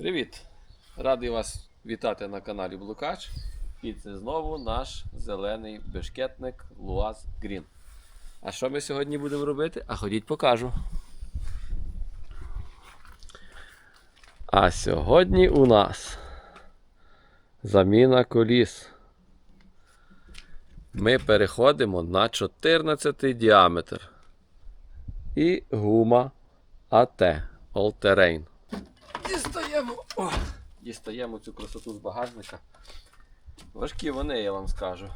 Привіт! Радий вас вітати на каналі Блукач. І це знову наш зелений бешкетник Луаз Грін. А що ми сьогодні будемо робити? А ходіть покажу. А сьогодні у нас заміна коліс. Ми переходимо на 14 діаметр. І гума АТ All Terrain. Дістаємо, о, дістаємо цю красоту з багажника. Важкі вони, я вам скажу.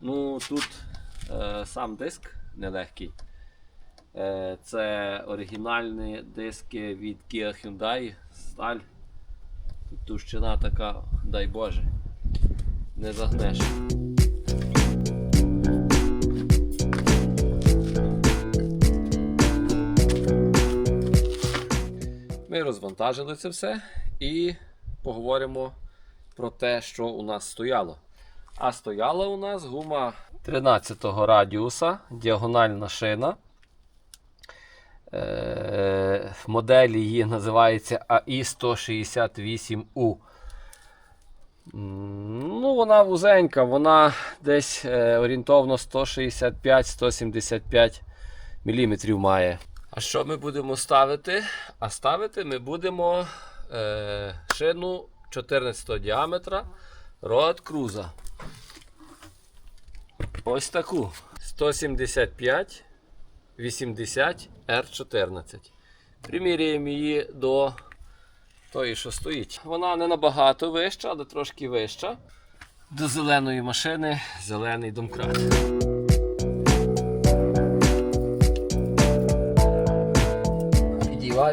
Ну, тут е, сам диск нелегкий. Е, це оригінальні диски від Kia Hyundai, сталь. Тут товщина така, дай Боже, не загнеш. Ми розвантажили це все і поговоримо про те, що у нас стояло. А стояла у нас гума 13-го радіуса, діагональна шина. Е, модель її називається AI168U. Ну, вона вузенька, вона десь е, орієнтовно 165-175 мм має. А що ми будемо ставити? А ставити ми будемо е, шину 14 діаметра Road Cruiser. Ось таку. 175 80 R14. Приміряємо її до тої, що стоїть. Вона не набагато вища, але трошки вища. До зеленої машини зелений домкрат.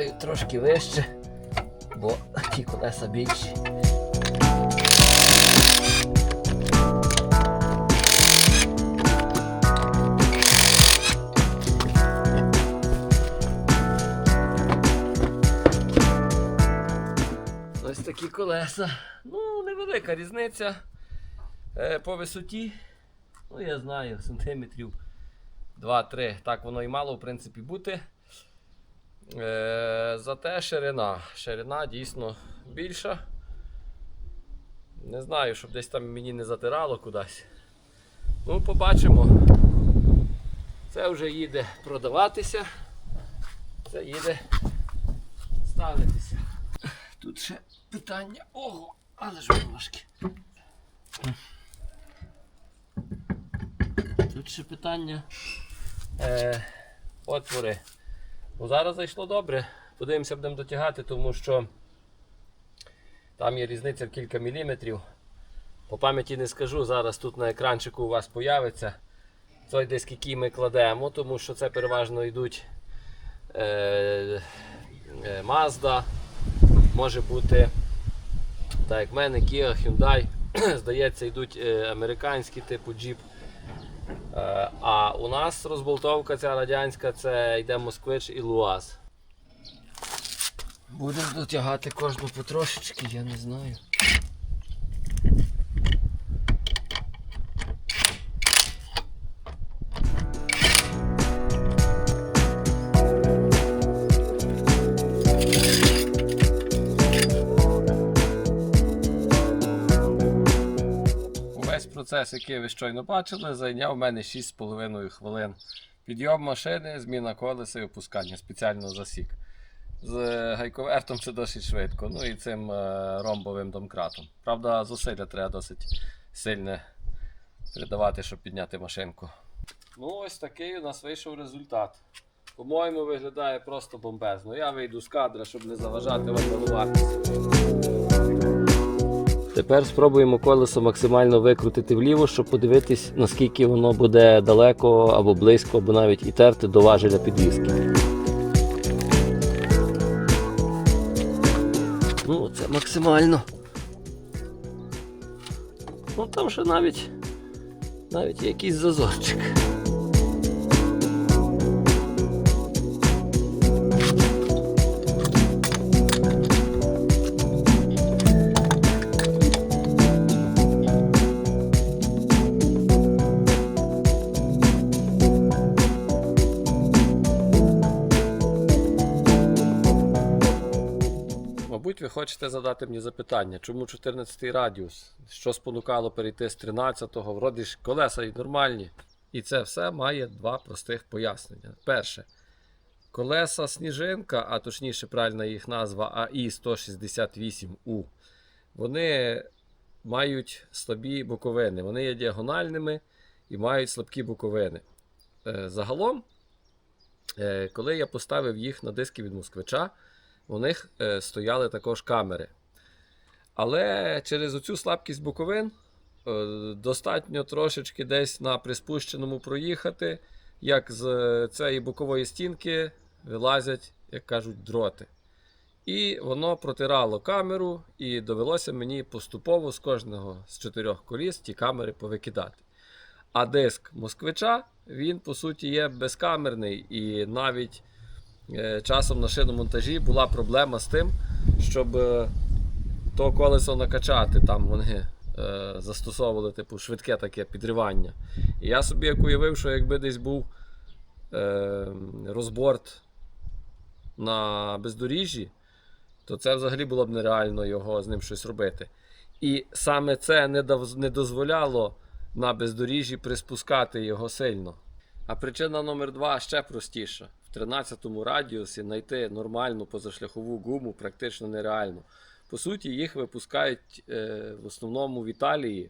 Підіваю трошки вище, бо ті колеса більші. Ось такі колеса. Ну, невелика різниця е, по висоті. Ну, я знаю, сантиметрів 2-3. Так воно і мало, в принципі, бути. Е, зате ширина. Ширина дійсно більша. Не знаю, щоб десь там мені не затирало кудись. Ну, побачимо. Це вже їде продаватися. Це їде ставитися. Тут ще питання. Ого, але ж важке. Тут ще питання. Е, отвори. Ну, зараз зайшло добре. Подивимося, будемо дотягати, тому що там є різниця в кілька міліметрів. По пам'яті не скажу, зараз тут на екранчику у вас появиться той диск, який ми кладемо, тому що це переважно йдуть е, е, Mazda, може бути, так як в мене, Kia, Hyundai. Здається, йдуть е, американські типу Jeep. Е, А у нас розболтовка ця радянська, це йде Москвич і Луаз. Будемо дотягати кожну потрошечки, я не знаю. Процес, який ви щойно бачили, зайняв у мене 6,5 хвилин. Підйом машини, зміна колеса і опускання, спеціально засік. З гайковертом це досить швидко. Ну і цим е, ромбовим домкратом. Правда, зусилля треба досить сильне придавати, щоб підняти машинку. Ну, ось такий у нас вийшов результат. По-моєму, виглядає просто бомбезно. Я вийду з кадра, щоб не заважати вам малуватися. Тепер спробуємо колесо максимально викрутити вліво, щоб подивитись, наскільки воно буде далеко або близько, або навіть і терти до важеля підвіски. Ну, це максимально. Ну там ще навіть навіть якийсь зазорчик. Хочете задати мені запитання, чому 14 радіус? Що спонукало перейти з 13-го? Вроді ж колеса і нормальні. І це все має два простих пояснення. Перше, колеса сніжинка, а точніше, правильна їх назва АІ 168У, вони мають слабі боковини. Вони є діагональними і мають слабкі боковини. Е, Загалом, е, коли я поставив їх на диски від москвича, у них е, стояли також камери. Але через оцю слабкість боковин е, достатньо трошечки десь на приспущеному проїхати, як з е, цієї бокової стінки вилазять, як кажуть, дроти. І воно протирало камеру, і довелося мені поступово з кожного з чотирьох коліс ті камери повикидати. А диск москвича, він по суті є безкамерний, і навіть часом на шиномонтажі була проблема з тим, щоб е, то колесо накачати. Там вони е, застосовували типу, швидке таке підривання. І я собі як уявив, що якби десь був е, розборт на бездоріжжі, то це взагалі було б нереально його з ним щось робити. І саме це не, дав- не дозволяло на бездоріжжі приспускати його сильно. А причина номер два ще простіша. В 13-му радіусі знайти нормальну позашляхову гуму практично нереально. По суті, їх випускають е, в основному в Італії.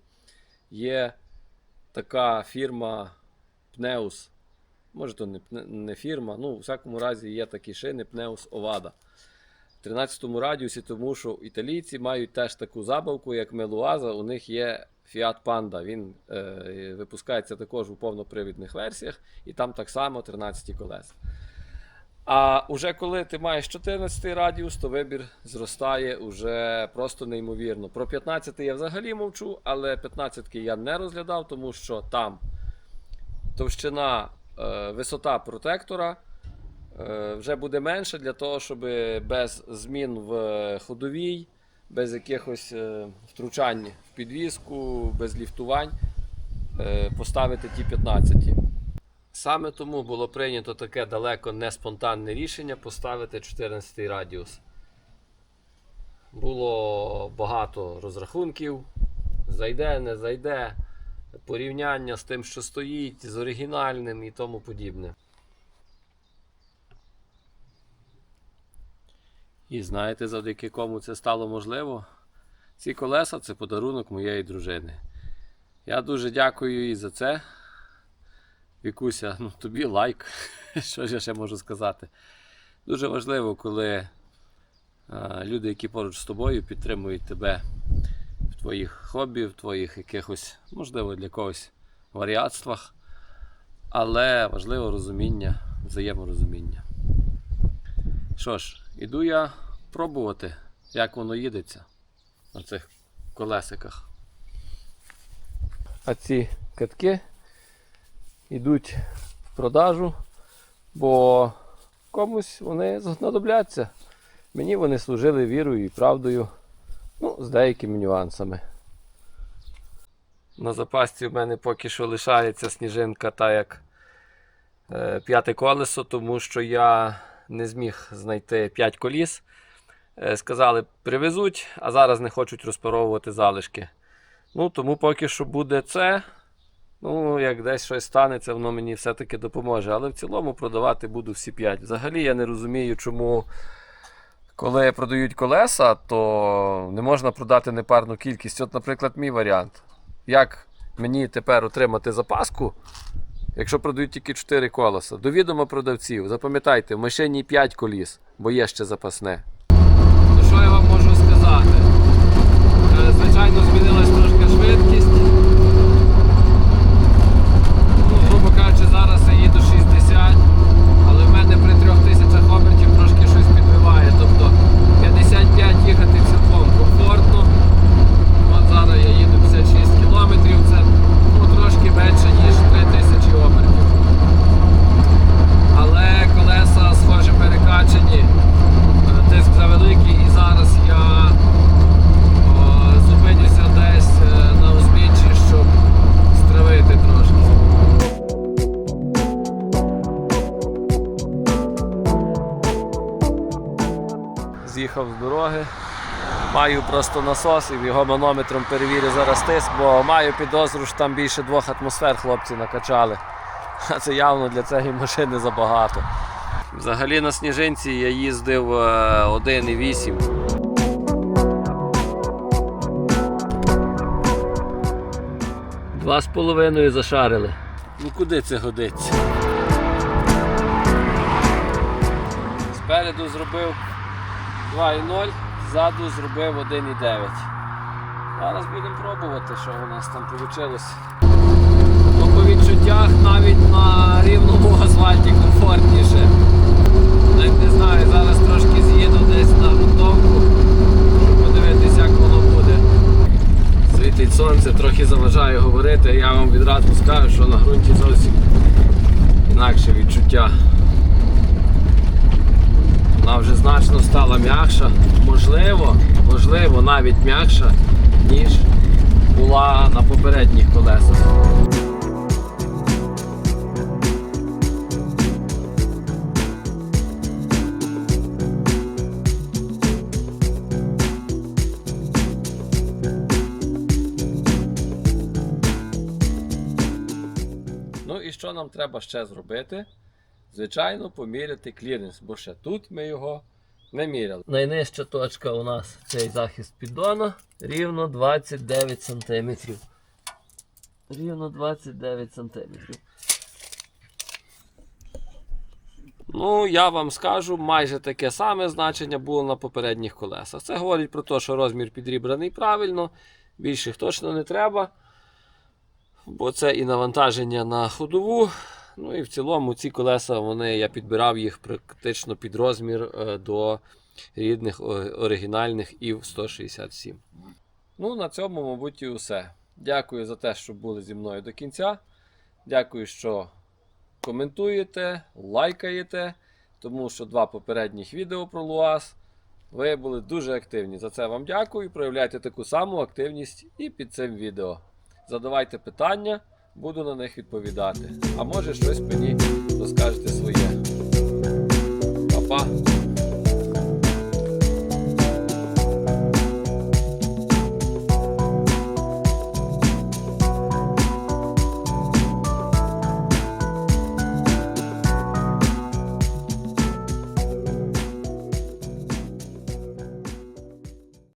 Є така фірма Pneus. Може, то не, не фірма, ну, у всякому разі, є такі шини Pneus Ovada. В 13-му радіусі, тому що італійці мають теж таку забавку, як Мелуаза, у них є Fiat Panda. Він е, випускається також у повнопривідних версіях, і там так само 13 колеса. А уже коли ти маєш 14 радіус, то вибір зростає уже просто неймовірно. Про 15 я взагалі мовчу, але 15 я не розглядав, тому що там товщина, е, висота протектора е, вже буде менше для того, щоб без змін в ходовій, без якихось е, втручань в підвіску, без ліфтувань е, поставити ті 15. Саме тому було прийнято таке далеко не спонтанне рішення поставити 14 радіус. Було багато розрахунків. Зайде, не зайде, порівняння з тим, що стоїть, з оригінальним і тому подібне. І знаєте, завдяки кому це стало можливо? Ці колеса це подарунок моєї дружини. Я дуже дякую їй за це. Вікуся, ну тобі лайк. Що ж я ще можу сказати? Дуже важливо, коли а, люди, які поруч з тобою, підтримують тебе в твоїх хобі, в твоїх якихось, можливо, для когось варіатствах. Але важливо розуміння, взаєморозуміння. Що ж, іду я пробувати, як воно їдеться на цих колесиках. А ці катки йдуть в продажу, бо комусь вони знадобляться. Мені вони служили вірою і правдою, ну, з деякими нюансами. На запасці в мене поки що лишається сніжинка та як е, п'яте колесо, тому що я не зміг знайти 5 коліс. Е, сказали, привезуть, а зараз не хочуть розпаровувати залишки. Ну, тому поки що буде це. Ну, як десь щось станеться, воно мені все-таки допоможе. Але в цілому продавати буду всі 5. Взагалі я не розумію, чому, коли продають колеса, то не можна продати непарну кількість. От, наприклад, мій варіант. Як мені тепер отримати запаску, якщо продають тільки 4 колеса? До відома продавців. Запам'ятайте, в машині 5 коліс, бо є ще запасне. Ну що я вам можу сказати? Е, Звичайно, змінилась трошки швидкість. З'їхав з дороги. Маю просто насос і його манометром перевірю зараз тиск, бо маю підозру, що там більше двох атмосфер хлопці накачали. А це явно для цієї машини забагато. Взагалі на сніжинці я їздив е, 1,8. Два з половиною зашарили. Ну куди це годиться? Спереду зробив 2,0, ззаду зробив 1,9. Зараз будемо пробувати, що у нас там вийшло. Ну, по відчуттях навіть на рівному асфальті комфортніше. Навіть не знаю, зараз трошки з'їду десь на грунтовку, щоб подивитися, як воно буде. Світить сонце, трохи заважає говорити, я вам відразу скажу, що на ґрунті зовсім інакше відчуття. Вона вже значно стала м'якша, можливо, можливо, навіть м'якша, ніж була на попередніх колесах. Ну і що нам треба ще зробити? Звичайно, поміряти кліренс, бо ще тут ми його не міряли. Найнижча точка у нас цей захист піддона рівно 29 см. Рівно 29 см. Ну, я вам скажу, майже таке саме значення було на попередніх колесах. Це говорить про те, що розмір підібраний правильно, більших точно не треба. Бо це і навантаження на ходову. Ну і в цілому ці колеса вони, я підбирав їх практично під розмір е, до рідних оригінальних ІВ 167. Ну, на цьому, мабуть, і усе. Дякую за те, що були зі мною до кінця. Дякую, що коментуєте, лайкаєте, тому що два попередніх відео про Луаз. Ви були дуже активні. За це вам дякую. Проявляйте таку саму активність і під цим відео. Задавайте питання, буду на них відповідати. А може щось мені розкажете своє. Па-па!